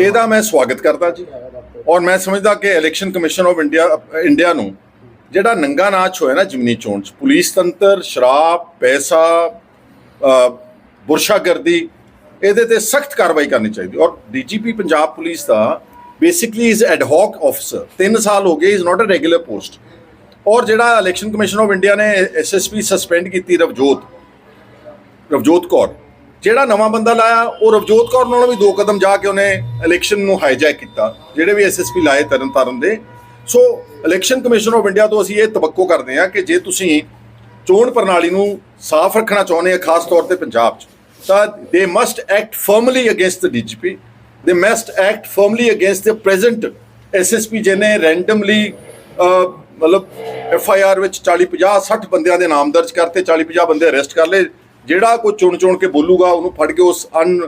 ਇਹਦਾ ਮੈਂ ਸਵਾਗਤ ਕਰਦਾ ਜੀ। ਔਰ ਮੈਂ ਸਮਝਦਾ ਕਿ election commission of India India ਨੂੰ ਜਿਹੜਾ ਨੰਗਾ ਨਾਚ ਹੋਇਆ ਨਾ ਜਿਮਨੀ ਚੋਣ ਚ, ਪੁਲਿਸ ਤੰਤਰ, ਸ਼ਰਾਬ, ਪੈਸਾ ਬੁਰਸ਼ਾਗਰਦੀ, ਇਹਦੇ ਤੇ ਸਖਤ ਕਾਰਵਾਈ ਕਰਨੀ ਚਾਹੀਦੀ। ਔਰ DGP Punjab police the basically is ad hoc officer 3 ਸਾਲ ਹੋ ਗਏ is not a regular post ਔਰ ਜਿਹੜਾ ਇਲੈਕਸ਼ਨ ਕਮਿਸ਼ਨ ਆਫ ਇੰਡੀਆ ਨੇ ਐਸਐਸਪੀ ਸਸਪੈਂਡ ਕੀਤੀ ਰਵਜੋਤ ਰਵਜੋਤ ਕੌਰ ਜਿਹੜਾ ਨਵਾਂ ਬੰਦਾ ਲਾਇਆ, ਉਹ ਰਵਜੋਤ ਕੌਰ ਨਾਲੋਂ ਵੀ ਦੋ ਕਦਮ ਜਾ ਕੇ ਉਹਨੇ ਇਲੈਕਸ਼ਨ ਨੂੰ ਹਾਈਜੈਕ ਕੀਤਾ, ਜਿਹੜੇ ਵੀ ਐਸਐਸਪੀ ਲਾਏ ਤਰਨ ਤਾਰਨ ਦੇ। So election commission of India ਤੋਂ ਅਸੀਂ ਇਹ ਤਵੱਕੋ ਕਰਦੇ ਹਾਂ ਕਿ ਜੇ ਤੁਸੀਂ ਚੋਣ ਪ੍ਰਣਾਲੀ ਨੂੰ ਸਾਫ਼ ਰੱਖਣਾ ਚਾਹੁੰਦੇ ਆ ਖਾਸ ਤੌਰ ਤੇ ਪੰਜਾਬ 'ਚ, ਤਾਂ they must act firmly against the DGP they must act firmly against the present SSP ਜਿਹਨੇ ਰੈਂਡਮਲੀ ਮਤਲਬ ਐਫ ਆਈ ਆਰ ਵਿੱਚ 40 50 60 ਬੰਦਿਆਂ ਦੇ ਨਾਮ ਦਰਜ ਕਰਤੇ 40 50 ਬੰਦੇ ਅਰੈਸਟ ਕਰ ਲਏ ਜਿਹੜਾ ਕੋਈ ਚੁਣ ਚੁਣ ਕੇ ਬੋਲੂਗਾ ਉਹਨੂੰ ਫੜ ਕੇ ਉਸ ਅਨ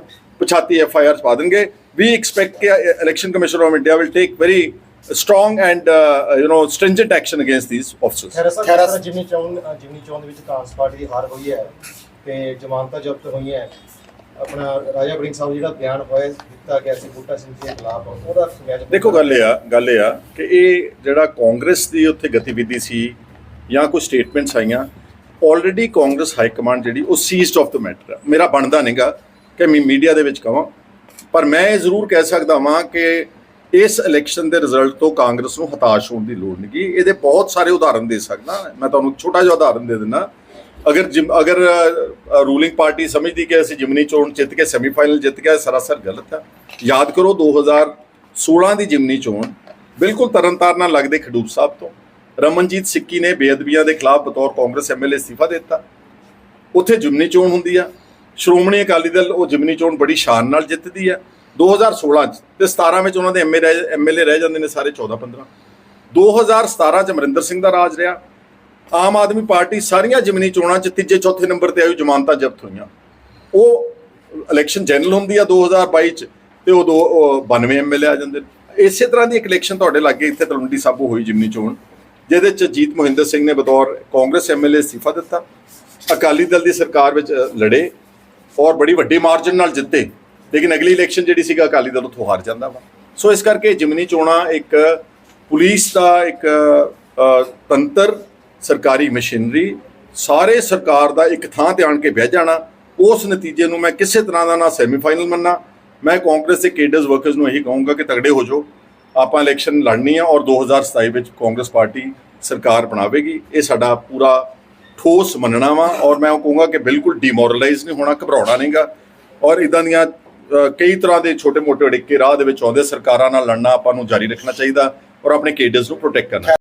ਪਛਾਤੀ ਐਫ ਆਈ ਆਰ ਪਾ ਦੇਣਗੇ। ਵੀ ਐਕਸਪੈਕਟ ਕਿ election commission of India will take very strong and uh, you know stringent action against these officers Khaira ਤਰ੍ਹਾਂ ਜਿਮਨੀ ਦੇ ਵਿੱਚ ਕਾਂਗਰਸ ਪਾਰਟੀ ਦੀ ਹਾਰ ਹੋਈ ਹੈ ਤੇ ਜ਼ਮਾਨਤਾਂ ਜ਼ਬਤ ਹੋਈਆਂ ਆਪਣਾ ਰਾਜਾ ਸਾਹਿਬ ਜਿਹੜਾ ਬਿਆਨ ਹੋਇਆ ਦਿੱਤਾ ਗਿਆ ਸੀ ਬੂਟਾ ਸਿੰਘ ਦੇ ਖਿਲਾਫ ਉਹਦਾ ਮੈਚ ਦੇਖੋ ਗੱਲ ਇਹ ਆ ਗੱਲ ਇਹ ਆ ਕਿ ਇਹ ਜਿਹੜਾ ਕਾਂਗਰਸ ਦੀ ਉੱਥੇ ਗਤੀਵਿਧੀ ਸੀ ਜਾਂ ਕੋਈ ਸਟੇਟਮੈਂਟਸ ਆਈਆਂ ਆਲਰੇਡੀ ਕਾਂਗਰਸ ਹਾਈ ਕਮਾਂਡ ਜਿਹੜੀ ਉਹ ਸੀਜ਼ਡ ਆਫ ਦ ਮੈਟਰ ਮੇਰਾ ਬਣਦਾ ਨਹੀਂਗਾ ਕਿ ਮੈਂ ਮੀਡੀਆ ਦੇ ਵਿੱਚ ਕਹਾਂ ਪਰ ਮੈਂ ਇਹ ਜ਼ਰੂਰ ਕਹਿ ਸਕਦਾ ਹਾਂ ਕਿ ਇਸ ਇਲੈਕਸ਼ਨ ਦੇ ਰਿਜ਼ਲਟ ਤੋਂ ਕਾਂਗਰਸ ਨੂੰ ਹਤਾਸ਼ ਹੋਣ ਦੀ ਲੋੜ ਨਹੀਂ ਇਹਦੇ ਬਹੁਤ ਸਾਰੇ ਉਦਾਹਰਨ ਦੇ ਸਕਦਾ। ਮੈਂ ਤੁਹਾਨੂੰ ਛੋਟਾ ਜਿਹਾ ਉਦਾਹਰਨ ਦੇ ਦਿੰਦਾ। ਅਗਰ ਜਿਮ- ਅਗਰ ਰੂਲਿੰਗ ਪਾਰਟੀ ਸਮਝਦੀ ਕਿ ਅਸੀਂ ਜਿਮਨੀ ਚੋਣ ਜਿੱਤ ਕੇ ਸੈਮੀਫਾਈਨਲ ਜਿੱਤ ਗਿਆ ਸਰਾਸਰ ਗਲਤ ਹੈ। ਯਾਦ ਕਰੋ 2016 ਦੀ ਜਿਮਨੀ ਚੋਣ ਬਿਲਕੁਲ ਤਰਨਤਾਰਨ ਨਾਲ ਲੱਗਦੇ ਖਡੂਰ ਸਾਹਿਬ ਤੋਂ। ਰਮਨਜੀਤ ਸਿੱਕੀ ਨੇ ਬੇਅਦਬੀਆਂ ਦੇ ਖਿਲਾਫ ਬਤੌਰ ਕਾਂਗਰਸ ਐਮਐਲਏ ਅਸਤੀਫਾ ਦਿੱਤਾ। ਉੱਥੇ ਜਿਮਨੀ ਚੋਣ ਹੁੰਦੀ ਆ। ਸ਼੍ਰੋਮਣੀ ਅਕਾਲੀ ਦਲ ਉਹ ਜਿਮਨੀ ਚੋਣ ਬੜੀ ਸ਼ਾਨ ਨਾਲ ਜਿੱਤਦੀ ਆ। 2016 ਚ ਤੇ 17 ਵਿੱਚ ਉਹਨਾਂ ਦੇ ਐਮਏ ਐਮਐਲਏ ਰਹਿ ਜਾਂਦੇ ਨੇ ਸਾਰੇ 14 15 2017 ਚ ਅਮਰਿੰਦਰ ਸਿੰਘ ਦਾ ਰਾਜ ਰਿਹਾ। ਆਮ ਆਦਮੀ ਪਾਰਟੀ ਸਾਰੀਆਂ ਜਿਮਨੀ ਚੋਣਾਂ ਚ ਤੀਜੇ, ਚੌਥੇ ਨੰਬਰ ਤੇ ਆਈ ਜ਼ਮਾਨਤਾਂ ਜ਼ਬਤ ਹੋਈਆਂ। ਉਹ ਇਲੈਕਸ਼ਨ ਜਨਰਲ ਹੁੰਦੀ ਆ 2022 ਚ ਤੇ ਉਹ ਦੋ ਉਹ 92 ਐਮਐਲਏ ਆ ਜਾਂਦੇ ਨੇ। ਇਸੇ ਤਰ੍ਹਾਂ ਦੀ ਇੱਕ ਇਲੈਕਸ਼ਨ ਤੁਹਾਡੇ ਲਾਗੇ ਇੱਥੇ ਤਲਵੰਡੀ ਸਾਬੋ ਹੋਈ ਜਿਮਨੀ ਚੋਣ। ਜਿਹਦੇ ਚ ਜੀਤ ਮੋਹਿੰਦਰ ਸਿੰਘ ਨੇ ਬਤੌਰ ਕਾਂਗਰਸ ਐਮਐਲਏ ਅਸਤੀਫਾ ਦਿੱਤਾ। ਅਕਾਲੀ ਦਲ ਦੀ ਸਰਕਾਰ ਵਿੱਚ ਲੜੇ ਔਰ ਬੜੀ ਵੱਡੀ ਮਾਰਜਨ ਨਾਲ ਜਿੱਤੇ, ਲੇਕਿਨ ਅਗਲੀ ਇਲੈਕਸ਼ਨ ਜਿਹੜੀ ਸੀਗਾ, ਅਕਾਲੀ ਦਲ ਉੱਥੋਂ ਹਾਰ ਜਾਂਦਾ ਵਾ। ਸੋ ਇਸ ਕਰਕੇ ਜਿਮਨੀ ਚੋਣਾਂ ਇੱਕ ਪੁਲਿਸ ਦਾ ਇੱਕ ਤੰਤਰ, ਸਰਕਾਰੀ ਮਸ਼ੀਨਰੀ, ਸਾਰੇ ਸਰਕਾਰ ਦਾ ਇੱਕ ਥਾਂ ਤੇ ਆਣ ਕੇ ਬਹਿ ਜਾਣਾ, ਉਸ ਨਤੀਜੇ ਨੂੰ ਮੈਂ ਕਿਸੇ ਤਰ੍ਹਾਂ ਦਾ ਨਾ ਸੈਮੀਫਾਈਨਲ ਮੰਨਣਾ ਮੈਂ ਕਾਂਗਰਸ ਦੇ ਕੇਡਰਸ ਵਰਕਰਸ ਨੂੰ ਇਹੀ ਕਹੂੰਗਾ ਕਿ ਤਗੜੇ ਹੋ ਜਾਓ। ਆਪਾਂ ਇਲੈਕਸ਼ਨ ਲੜਨੀ ਆ ਔਰ 2027 ਵਿੱਚ ਕਾਂਗਰਸ ਪਾਰਟੀ ਸਰਕਾਰ ਬਣਾਵੇਗੀ, ਇਹ ਸਾਡਾ ਪੂਰਾ ਠੋਸ ਮੰਨਣਾ ਵਾ ਔਰ ਮੈਂ ਉਹ ਕਹੂੰਗਾ ਕਿ ਬਿਲਕੁਲ ਡੀਮੋਰਲਾਈਜ਼ ਨਹੀਂ ਹੋਣਾ, ਘਬਰਾਉਣਾ ਨਹੀਂਗਾ ਔਰ ਇਦਾਂ ਦੀਆਂ ਕਈ ਤਰ੍ਹਾਂ ਦੇ ਛੋਟੇ ਮੋਟੇ ਅੜਿੱਕੇ ਰਾਹ ਦੇ ਵਿੱਚ ਆਉਂਦੇ ਸਰਕਾਰਾਂ ਨਾਲ ਲੜਨਾ ਆਪਾਂ ਨੂੰ ਜਾਰੀ ਰੱਖਣਾ ਚਾਹੀਦਾ ਔਰ ਆਪਣੇ ਕੇਡਰਸ ਨੂੰ ਪ੍ਰੋਟੈਕਟ ਕਰਨਾ